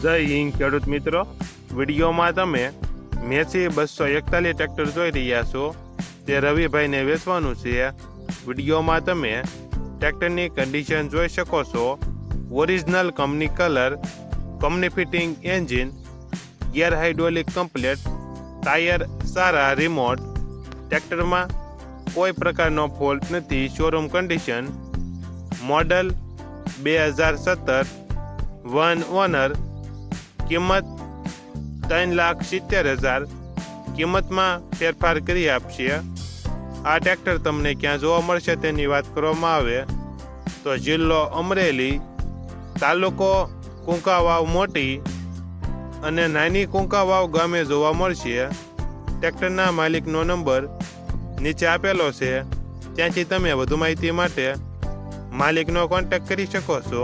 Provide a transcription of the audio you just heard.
જય હિન્દ ખેડૂત મિત્રો વિડીયોમાં તમે મેસી બસો એકતાલીસ ટ્રેક્ટર જોઈ રહ્યા છો તે રવિભાઈને વેચવાનું છે વિડીયોમાં તમે ટ્રેક્ટરની કન્ડિશન જોઈ શકો છો original company colour company fitting engine gear hydraulic complete tyre સારા રિમોટ ટ્રેક્ટરમાં કોઈ પ્રકારનો ફોલ્ટ નથી શોરૂમ કન્ડિશન મોડલ બે હજાર સત્તર વન ઓનર કિંમત ત્રણ લાખ સિત્તેર હજાર. કિંમતમાં ફેરફાર કરી આપશે આ ટ્રેક્ટર તમને ક્યાં જોવા મળશે તેની વાત કરવામાં આવે. તો જિલ્લો અમરેલી, તાલુકો કુંકાવાવ મોટી અને નાની કુંકાવાવ ગામે જોવા મળશે ટ્રેક્ટરના માલિકનો નંબર નીચે આપેલો છે. ત્યાંથી તમે વધુ માહિતી માટે માલિકનો કોન્ટેક્ટ કરી શકો છો.